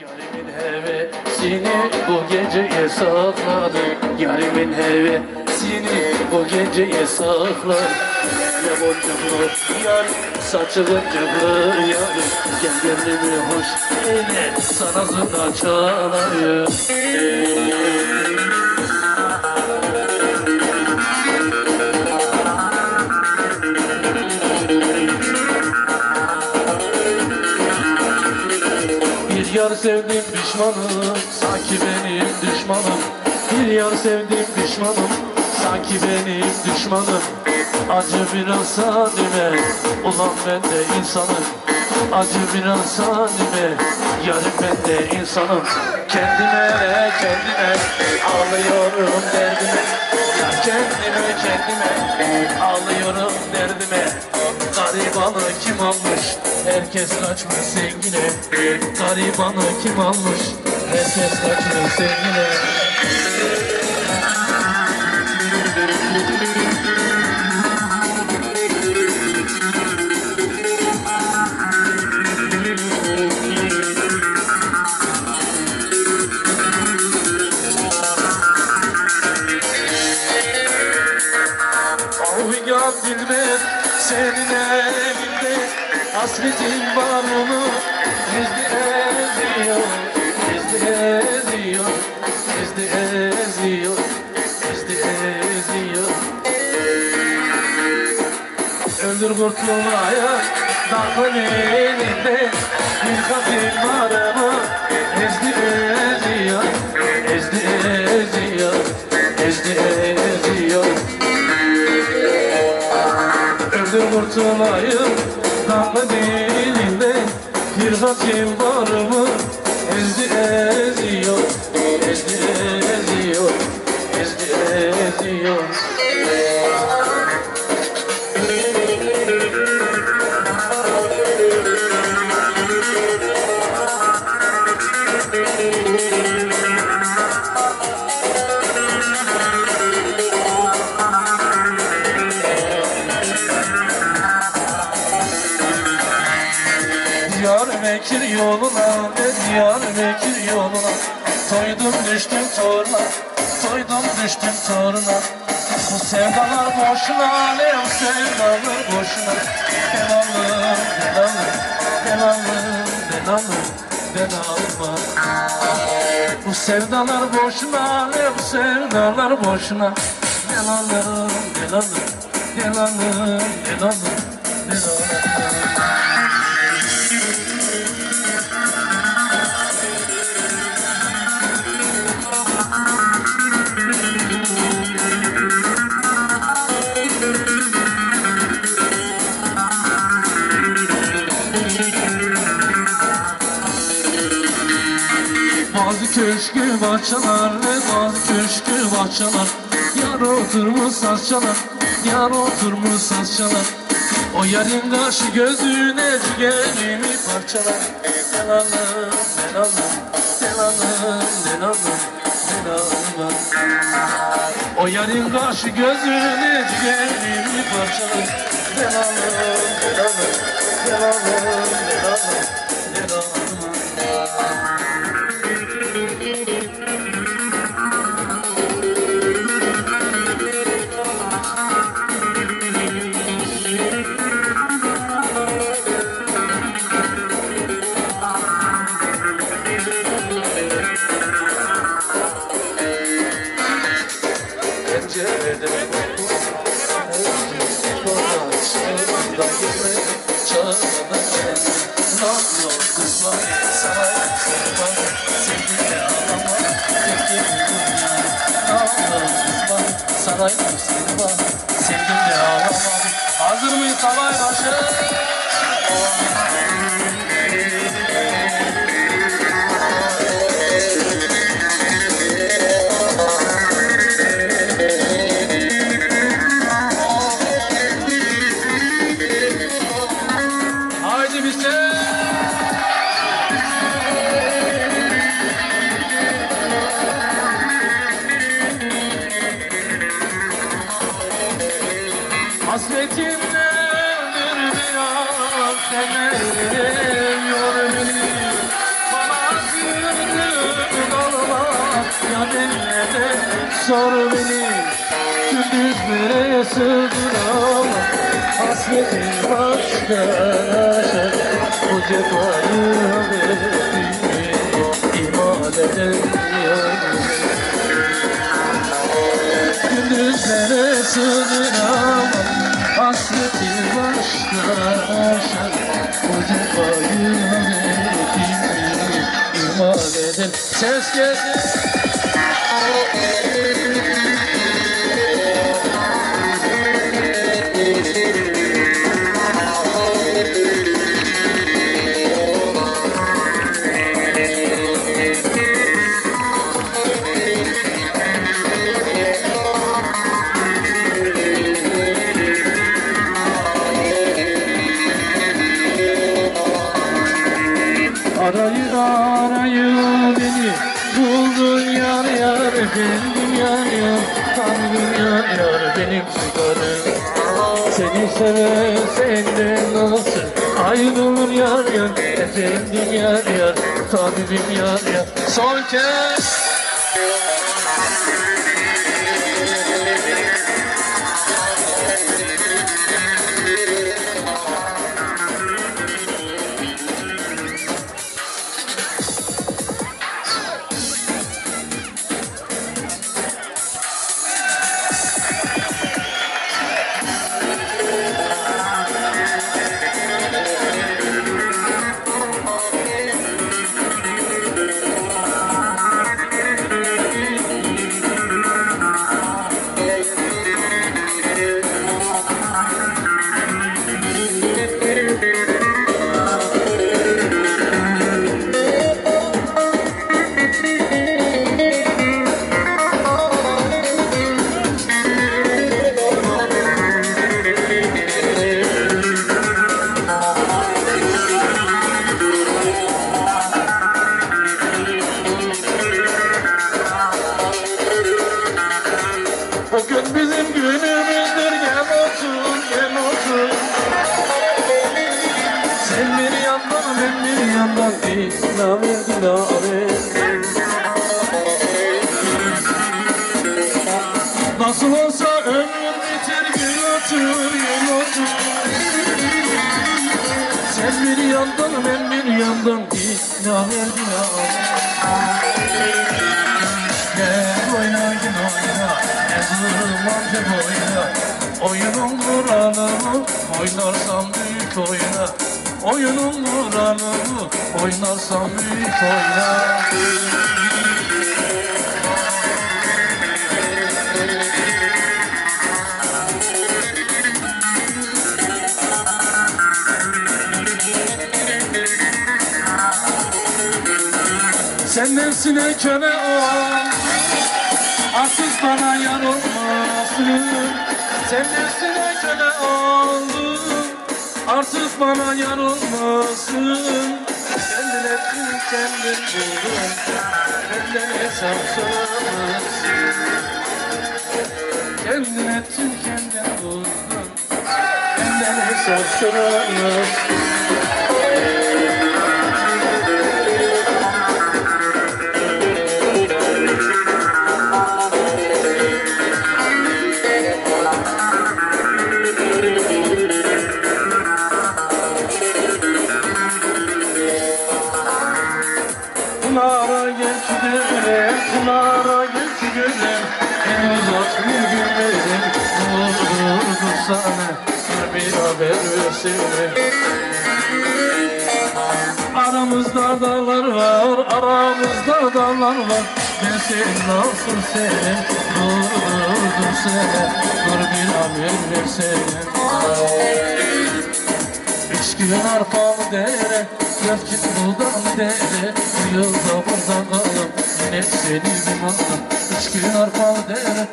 Yarimin hevesini bu geceye sakladım Yarimin hevesini bu geceye sakladım Ne boncuklu yar saçı boncuklu yar Gel gönlümü hoş eyle sana zurna çalayım yar sevdim pişmanım sanki benim düşmanım. Bir yar sevdim pişmanım sanki benim düşmanım. Acı biraz halime ulan ben de insanım. Acı biraz halime yarım ben de insanım. Kendime kendime ağlıyorum derdime. Ya kendime kendime ağlıyorum derdime Garibanı kim almış? Herkes kaçmış sevgine Garibanı kim almış? Herkes kaçmış sevgine Hasretin onu. Gizli eziyor Gizli eziyor Gizli eziyor Gizli eziyor. Öldür kurtulmaya Dağın elinde. Bir var ama Gizli eziyor Gizli eziyor Gizli eziyor. Öldür kurtulayım Damla dilinde Bir hakim var mı? Ezdi eziyor Ezdi eziyor Ezdi eziyor Bekir yoluna ben Diyar Bekir yoluna. Toydum düştüm toruna Toydum düştüm toruna. Bu sevdalar boşuna Ne o sevdalar boşuna. Belalım belalım Belalım belalım Belalım. Bu sevdalar boşuna Ne bu sevdalar boşuna. Belalım belalım Belalım belalım Belalım Bazı köşkü bahçeler ve bazı köşkü bahçeler. Yar oturmuş sazçalar, yar oturmuş sazçalar O yarın kaşı gözüne ciğerimi parçalar. Belalım, belalım, belalım, belalım, belalım O yarın kaşı gözüne ciğerimi parçalar. Belalım, belalım, belalım, belalım, Saray seni bak, sevdim de ağlamadım. Hazır mıyız sabah başı? istemiyor beni Bana güldü kalma ya dinle de sor beni. Gündüzlere sığdıramam. Hasretin başka aşık Bu cefayı verdi iman edemiyorum Gündüzlere sığdıramam. Hasretin başka yaşar Bu cefayı verdiğimi iman edem Ses geldi Efendim yar yar Tanrım yar yar. Son kez yandan bir yandan dilave dilave Nasıl olsa ömrüm biter gel otur gel otur Sen bir yandan ben bir yandan dilave dilave Gel oyna gel oyna Ezilmem de boyna Oyunun kuralını Oynarsam büyük oyna Oyunun kuralını Oynarsam büyük oyna Sen nefsine köle ol Arsız bana yar olmasın Sen nefsine köle oldun Arsız bana yar olmasın Kendin ettin kendin buldun Benden hesap soramazsın Kendin ettin kendin buldun Benden hesap soramazsın sana Bir haber versene Aramızda dağlar var, aramızda dağlar var. Ben senin nasıl senin, durdurdum seni Dur bir haber versene Gün arpalı dere, gün buğdan dere. Bu yılda burada kalım, yine seni bulalım Üç gün arpalı dere,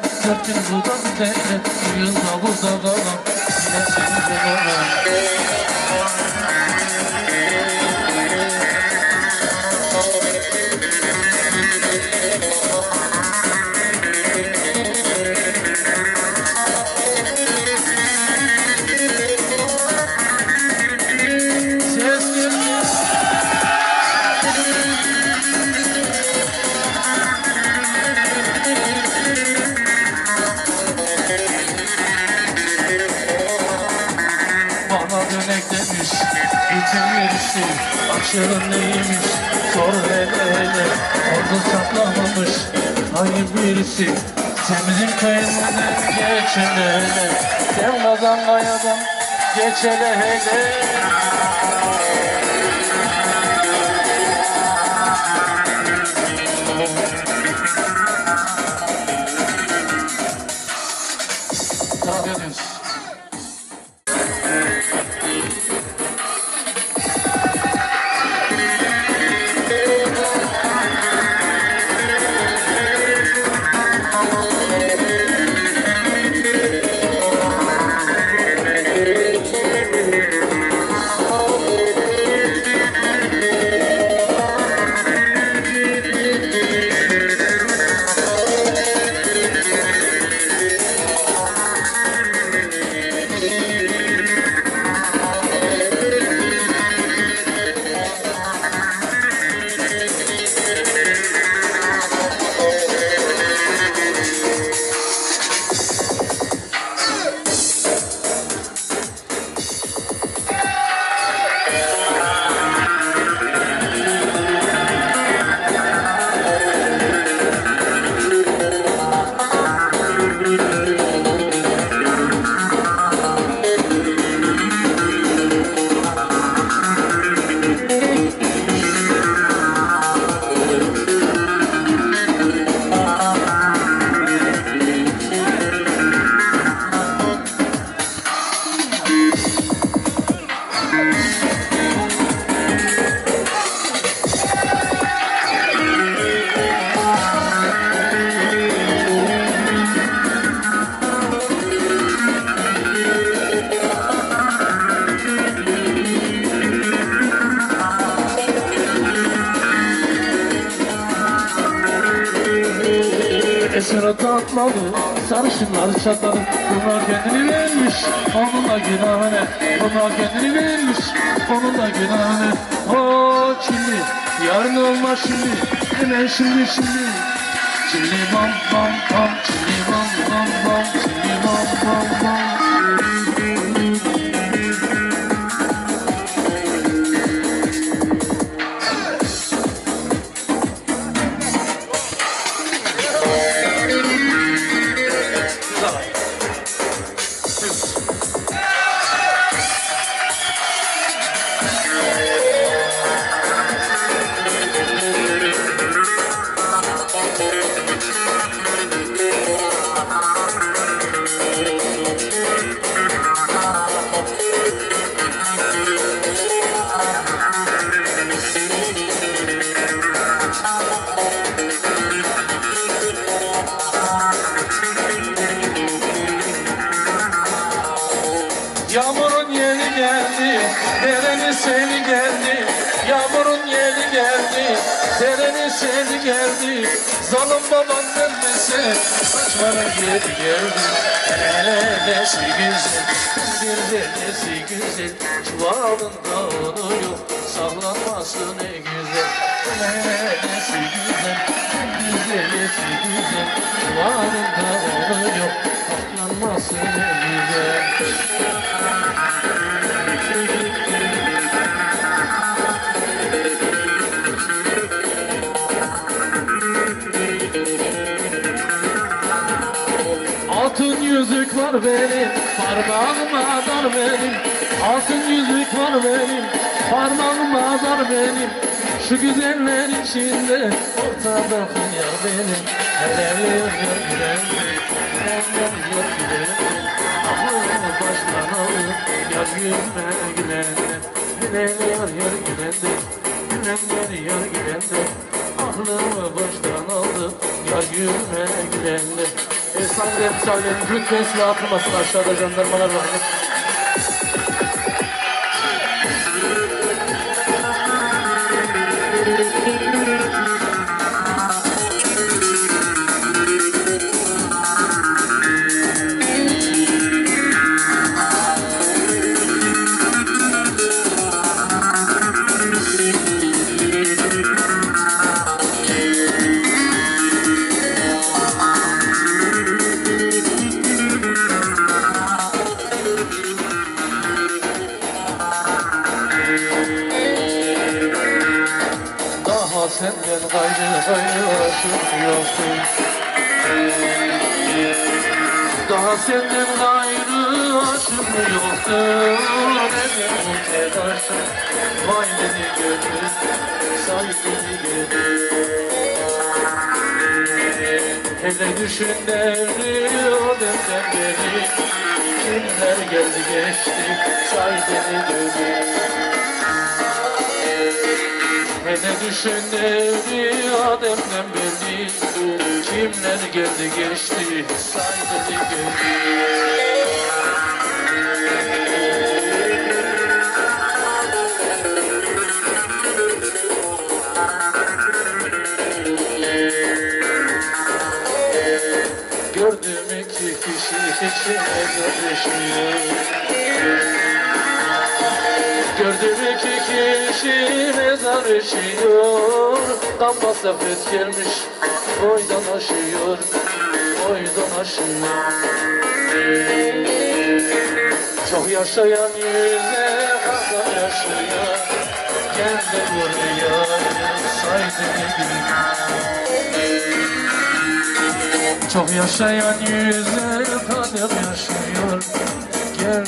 gün buğdan dere. Bu yılda burada kalım, yine seni bulalım Birisi aşırın neymiş? Sor hele hele. Orada saklamamış. Hangi birisi. Sen bizim köyümüzden geç hele hele. Sen kayadan geç hele hele ne O şimdi, yarın olmaz şimdi. Hemen şimdi şimdi. Çili bam bam bam, çili bam bam bam Çili bam bam bam seli geldi. Zalim babam dönmese, saçların yeri geldi. Hele nesi güzel, bir de nesi güzel. Çuvalında unu yok, saklanması ne güzel. Hele nesi güzel, bir de nesi güzel. Çuvalında unu yok, saklanması ne güzel. Var benim, parmağıma dar benim. Altın yüzük var benim, parmağıma dar benim. Şu güzeller içinde ortada hıyar benim. Helal yar yar gülen, helal yar gülen. Aklımı baştan alır, yar gülme gülen. Helal de, gülen yar yar gülen de. Aklımı baştan aldı, yar gülme gülen Efsane ve misafirlerin lütfen silah atılmasın aşağıda jandarmalar var. Yoktur Daha senden gayrı aşık yoktur Neden bu telaşın Vay beni gönül Say beni gönül Hele düşün devri o demden beri Kimler geldi geçti? Say beni gönül Hele düşün devri o demden beri Kimler geldi geçti say beni gönül Gördüğüm iki kişi içime görüşmüyor Gördüğüm iki kişi mezar işiyor. Kan masrafet gelmiş boydan aşıyor Boydan aşıyor. Çok yaşayan yüze kadar yaşıyor de buraya saydı. Gibi çok yaşayan yüzler kadar yaşıyor Gel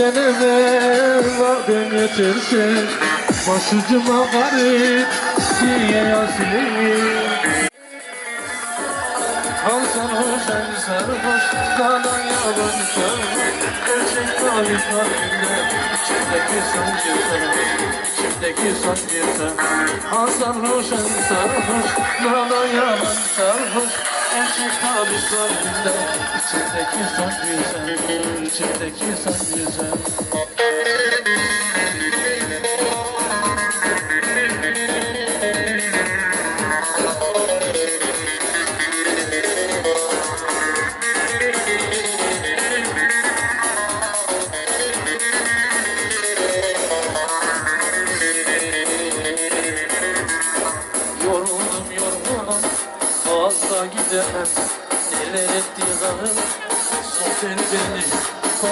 Evvel vardım yeterse Başucuma garip diye yazayım. Kalsan hoş en sarhoş Dağdan yalan sarhoş Gerçek talip kalbinde İçimdeki sancı sarhoş İçimdeki sancı sarhoş Hasan hoş en sarhoş Dağdan yalan sarhoş Gerçek kalbinde İçimdeki sancı sarhoş İçimdeki sancı sarhoş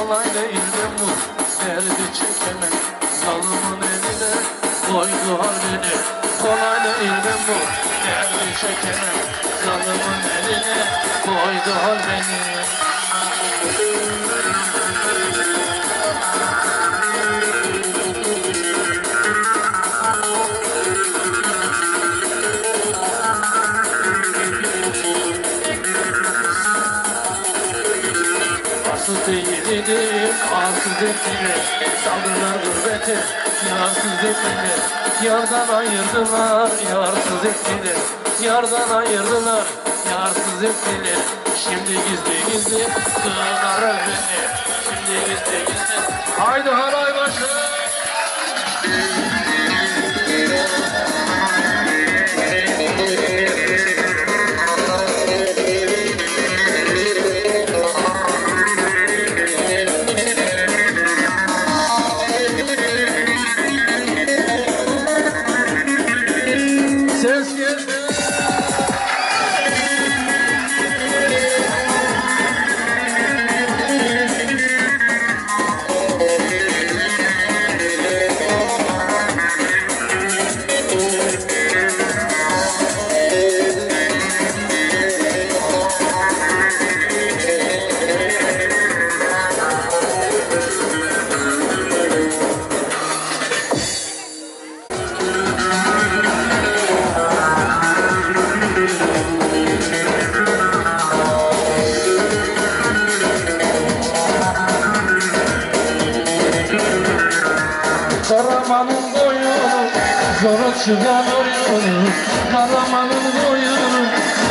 Kolay değil ben bu Derdi çekemem Zalımın eline Koydu halini. Kolay değil ben bu Derdi çekemem Zalımın eline Koydu hal beni Değilim, arsız ettiler Saldırlar gurbete, yarsız ettiler Yardan ayırdılar, yarsız ettiler Yardan ayırdılar, yarsız ettiler Şimdi gizli gizli sığınarlar beni. Şimdi gizli gizli. Haydi halay başı Karamanın boyunu Sonra çıkan oyunu Karamanın boyunu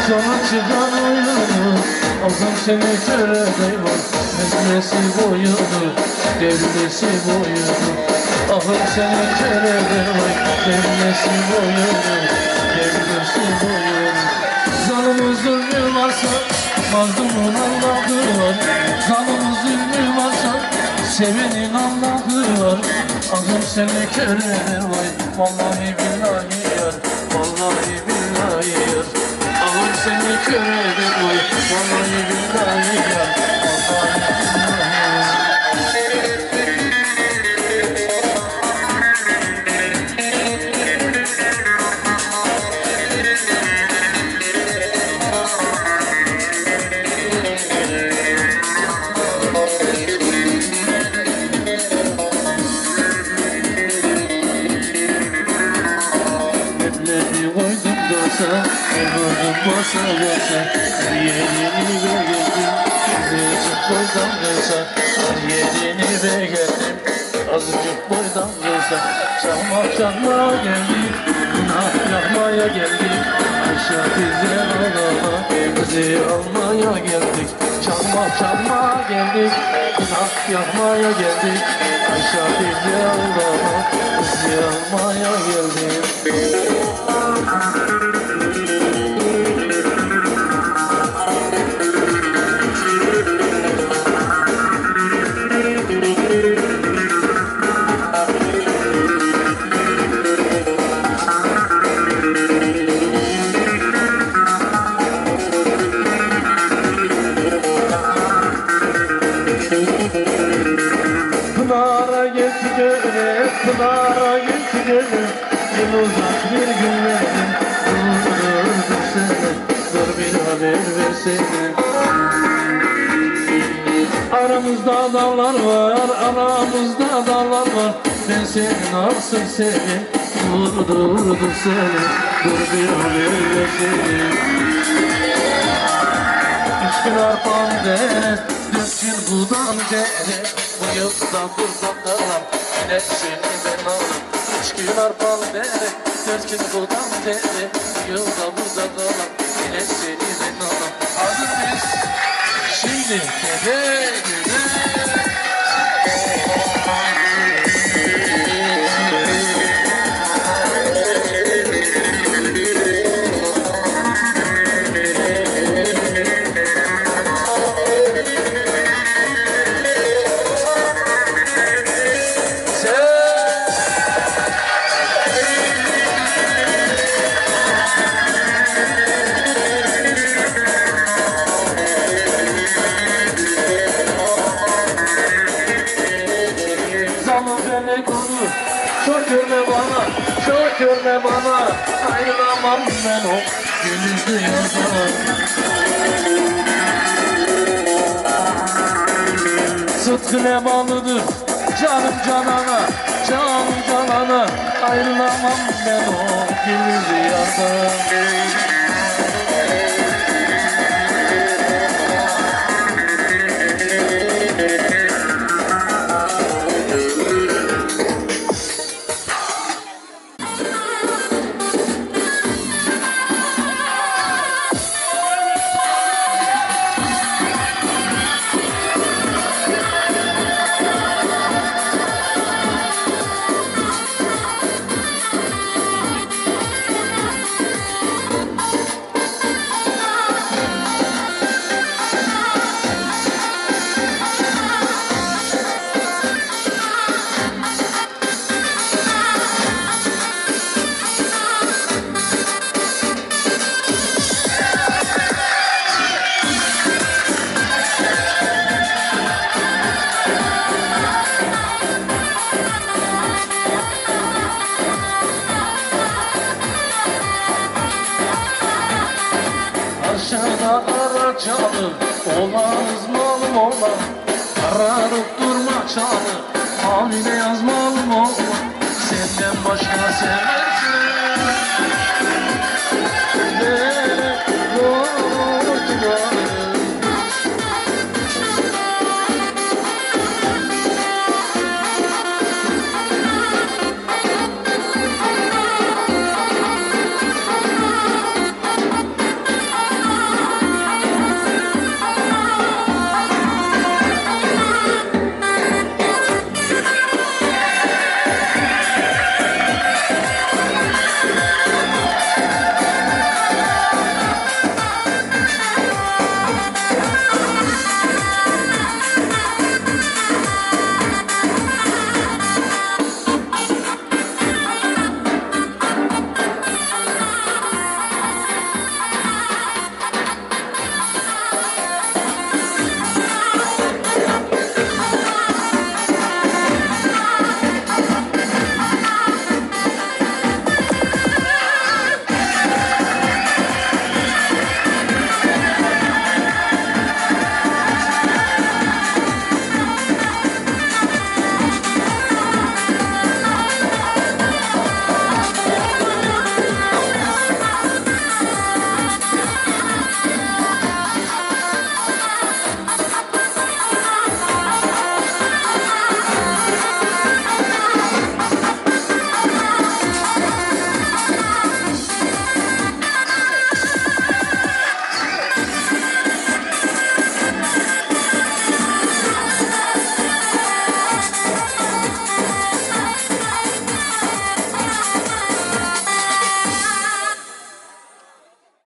Sonra çıkan oyunu Azam seni körede var Mezmesi boyunu Devlesi boyunu Ahım seni körede var Devlesi boyunu Devlesi boyunu Zalımın zulmü varsa Mazlumun Allah'ı var. Varsa Sevenin Allah'ı var Ahım seni körede var Vallahi billahi yar Vallahi billahi yar. Ağır seni körede koy Vallahi billahi ya Her yerini be geldim Azıcık boydan Her yerini be geldim boydan kısa Çakmak çakmağa geldik Günah yakmaya geldik Aşağı bize ağlama Bizi almaya geldik Çakmak çakmağa geldik Günah yakmaya geldik Aşağı bize ağlama Bizi almaya geldik Pınara Dur dur dur seni. Dur bir versene Üç gün arpam dere, dört gün buğdan dere Bu yılda burada kalan, yine seni ben alırım Üç gün arpam dere, dört gün buğdan dere Bu yılda burada kalan, yine seni ben alırım Hadi. Biz şimdi gele gele Sen Görme bana görme bana. Ayrılamam ben o Gülüzlü yazana Sıtkı bağlıdır Canım canana Canım canana. Ayrılamam ben o Gülüzlü yazana